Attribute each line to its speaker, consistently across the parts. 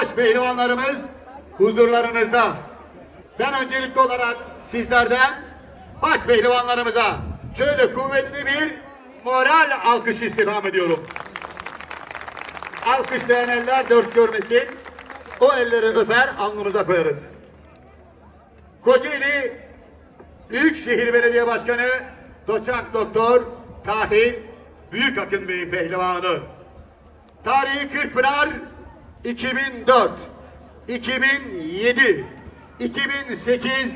Speaker 1: baş pehlivanlarımız huzurlarınızda. Ben öncelikli olarak sizlerden baş pehlivanlarımıza şöyle kuvvetli bir moral alkış istirham ediyorum. Alkışlayan eller dört görmesin. O elleri öper alnımıza koyarız. Kocaeli Büyükşehir Belediye Başkanı Doçent Doktor Tahir Büyükakın Bey pehlivanı. Tarihi Kırkpınar 2004, 2007, 2008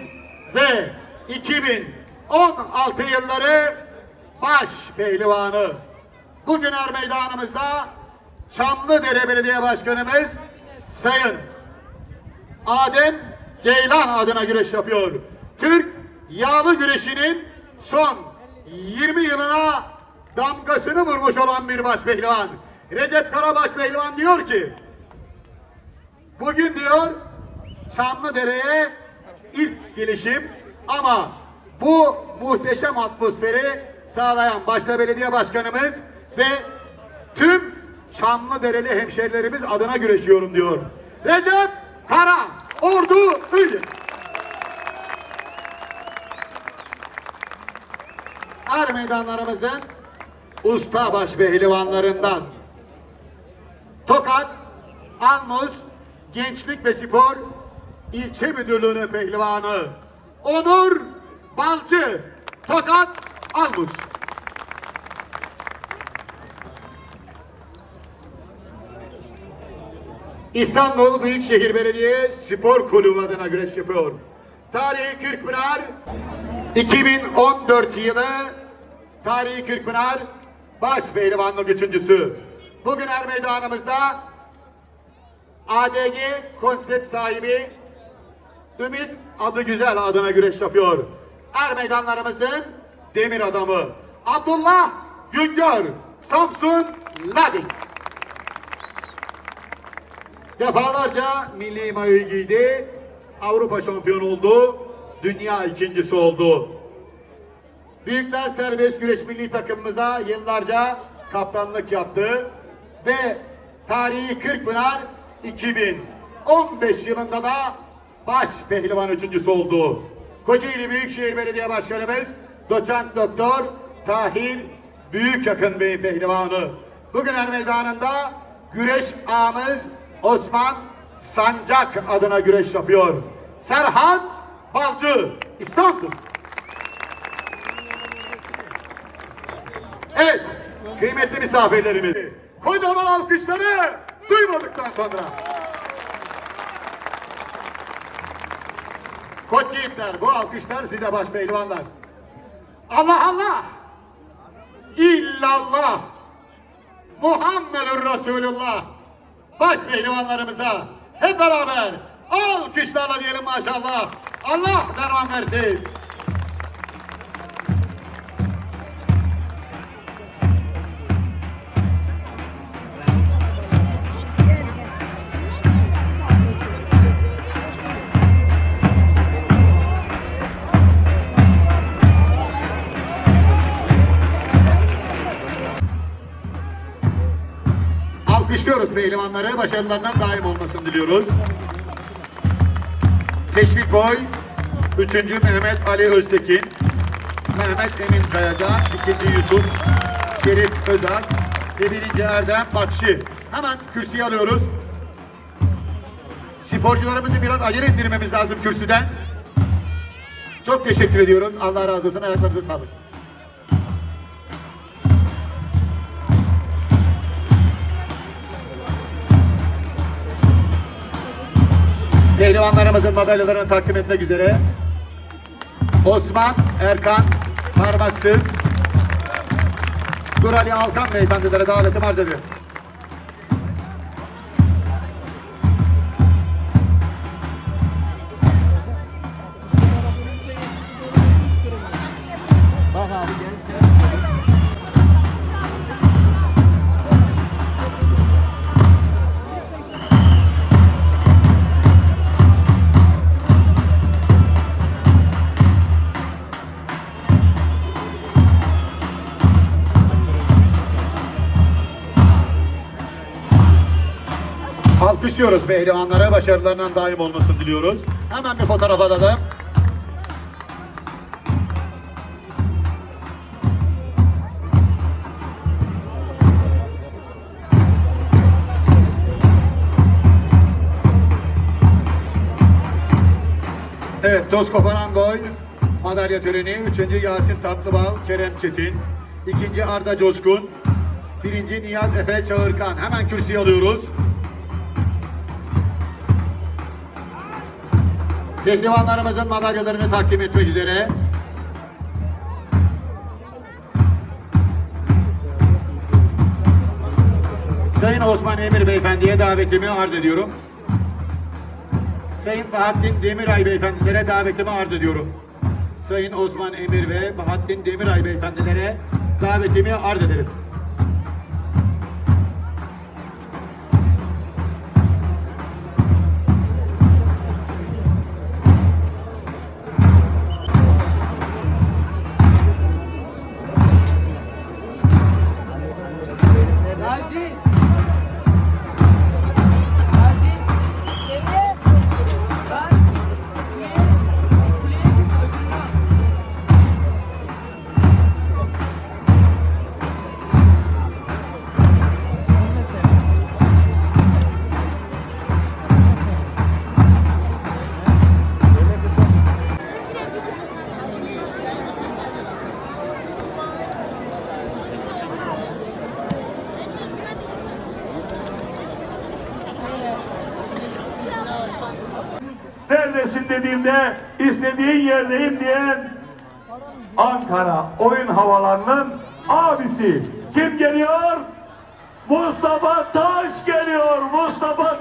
Speaker 1: ve 2016 yılları baş pehlivanı. Bugün er meydanımızda Çamlıdere Belediye Başkanımız Sayın Adem Ceylan adına güreş yapıyor. Türk yağlı güreşinin son 20 yılına damgasını vurmuş olan bir baş pehlivan. Recep Karabaş pehlivan diyor ki bugün diyor Çamlıdere'ye ilk gelişim ama bu muhteşem atmosferi sağlayan başta belediye başkanımız ve tüm Çamlıdereli hemşerilerimiz adına güreşiyorum diyor. Recep Kara Ordu Ünlü. Er meydanlarımızın usta baş pehlivanlarından Tokat, Almuz, Gençlik ve Spor İlçe Müdürlüğü'nün pehlivanı Onur Balcı, Tokat, Almuz. İstanbul Büyükşehir Belediye Spor Kulübü adına güreş yapıyor. Tarihi Kırkpınar 2014 yılı Tarihi Kırkpınar baş pehlivanlık üçüncüsü. Bugün er meydanımızda ADG konsept sahibi Ümit adı güzel adına güreş yapıyor. Er meydanlarımızın demir adamı Abdullah Güngör Samsun Ladik. Defalarca milli mayoyu giydi. Avrupa şampiyonu oldu. Dünya ikincisi oldu. Büyükler serbest güreş milli takımımıza yıllarca kaptanlık yaptı. Ve tarihi Kırkpınar 2015 yılında da baş pehlivan üçüncüsü oldu. Kocaeli Büyükşehir Belediye Başkanımız Doçent Doktor Tahir Büyükakın Bey pehlivanı. Bugün er meydanında güreş ağamız Osman Sancak adına güreş yapıyor. Serhat Balcı İstanbul. Evet, kıymetli misafirlerimiz. Kocaman alkışları duymadıktan sonra. Koç yiğitler, bu alkışlar size baş pehlivanlar. Allah Allah! İllallah! Muhammedur Resulullah! Baş pehlivanlarımıza hep beraber alkışlarla diyelim maşallah. Allah derman versin. Alkışlıyoruz pehlivanları. Başarılarından daim olmasını diliyoruz. Teşvik Boy, 3. Mehmet Ali Öztekin, Mehmet Emin Kayaca, 2. Yusuf Şerif Özak ve 1. Erdem Bakşi. Hemen kürsüye alıyoruz. Sporcularımızı biraz ayır indirmemiz lazım kürsüden. Çok teşekkür ediyoruz. Allah razı olsun. Ayaklarınıza sağlık. Pehlivanlarımızın madalyalarını takdim etmek üzere Osman Erkan Parmaksız Dur Ali Alkan beyefendilere davetim arz ediyorum. Alkışlıyoruz pehlivanlara. Başarılarından daim olmasını diliyoruz. Hemen bir fotoğraf alalım. Evet, toz koparan boy madalya töreni. Üçüncü Yasin Tatlıbal, Kerem Çetin. İkinci Arda Coşkun. Birinci Niyaz Efe Çağırkan. Hemen kürsüye alıyoruz. Pehlivanlarımızın madalyalarını takdim etmek üzere. Sayın Osman Emir Beyefendi'ye davetimi arz ediyorum. Sayın Bahattin Demiray Beyefendilere davetimi arz ediyorum. Sayın Osman Emir ve Bahattin Demiray Beyefendilere davetimi arz ederim.
Speaker 2: Neredesin dediğimde istediğin yerdeyim diyen Ankara oyun havalarının abisi. Kim geliyor? Mustafa Taş geliyor. Mustafa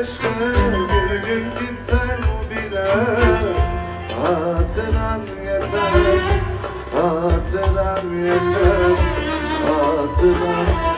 Speaker 3: aşkı Bir gün gitsen bile hatıran yeter Hatıran yeter Hatıran. bir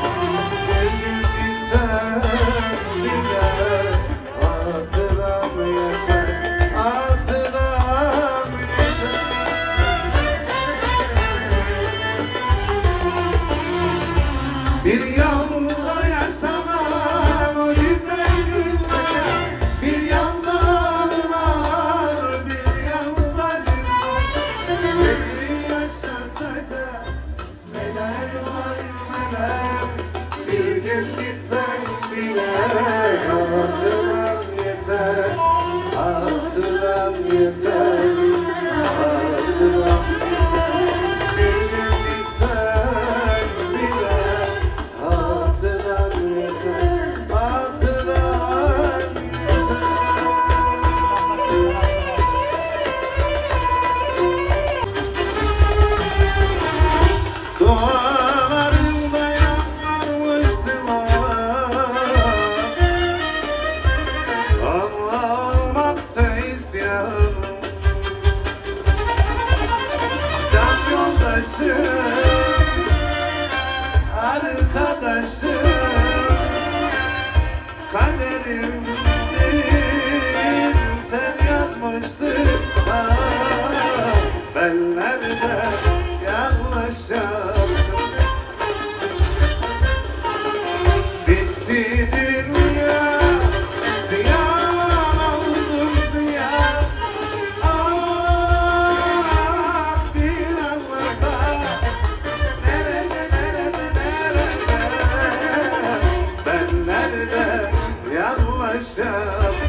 Speaker 3: Ben nerede yanlış yaptım Bitti dünya Ziyan oldum ziyan. Ah bir anlasa. Nerede nerede nerede Ben nerede yanlış yaptım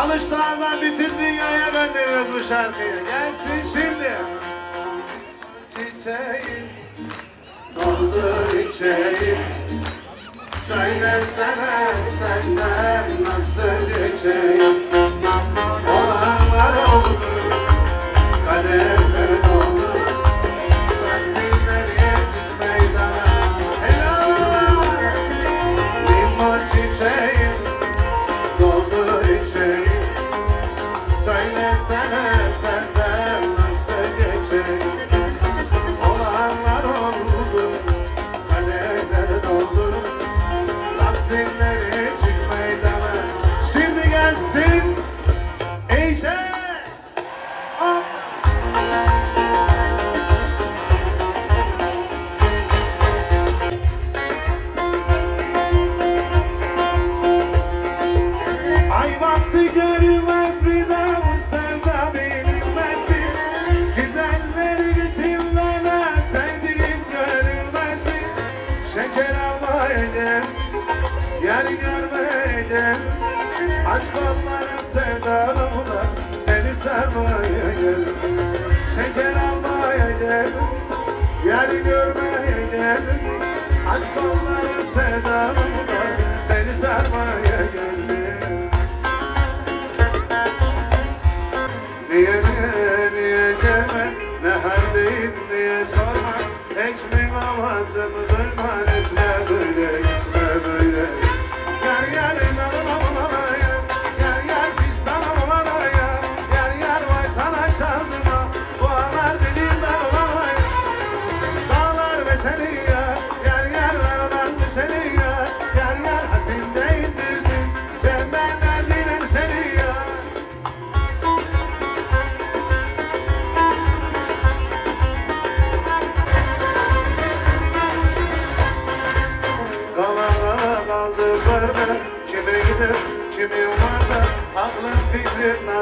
Speaker 3: Alışlardan bütün dünyaya gönderiyoruz bu şarkıyı. Gelsin şimdi. Çiçeğim, doldur içeyim. Söylesene senden nasıl geçeyim. Olanlar oldu, kaderler Söylesene senden nasıl geçeyim. Aç kollara sevdalımla seni sarmaya gel Şeker almaya gel, yer görmeye gel Aç kollara sevdalımla seni sarmaya geldim Niye niye niye gelme Ne haldeyim diye sorma Hiç mi good night.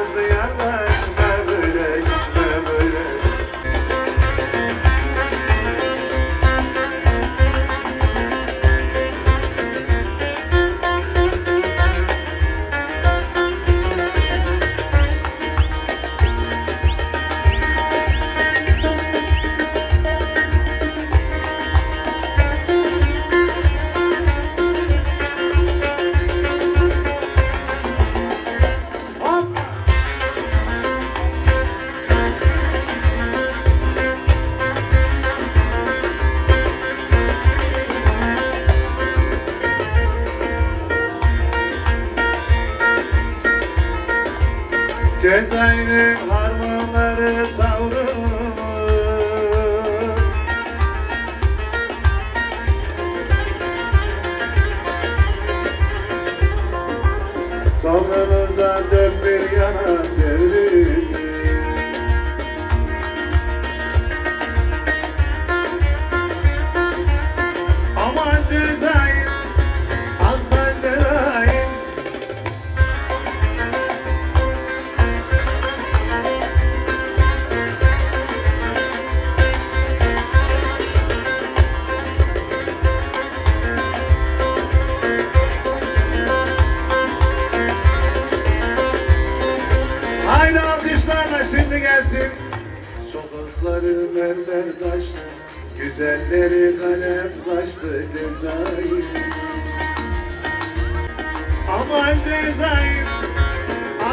Speaker 3: Thank you. Güzelleri kalem kaçtı Cezayir. Aman Cezayir,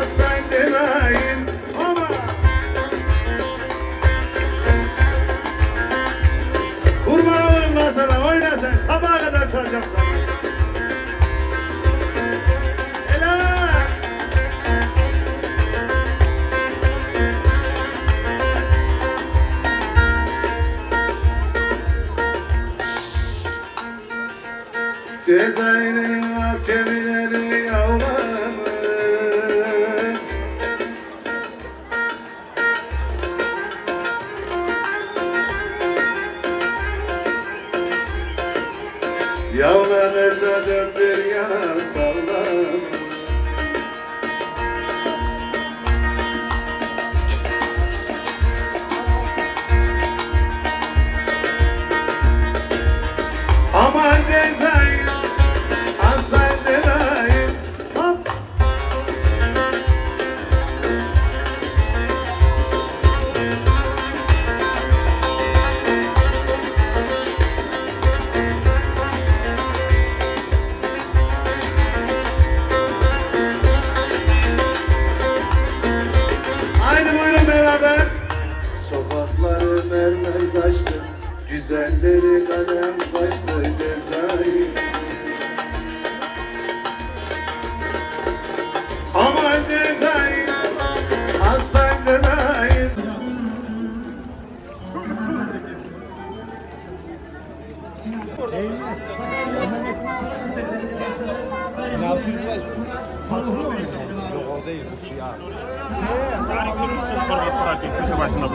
Speaker 3: aslan Cezayir, ama Kurban olurum lan sana, oyna sen, sabaha kadar çalacağım sana. Dört bir yana sallanır
Speaker 1: Forvet tutarken köşe başında bu.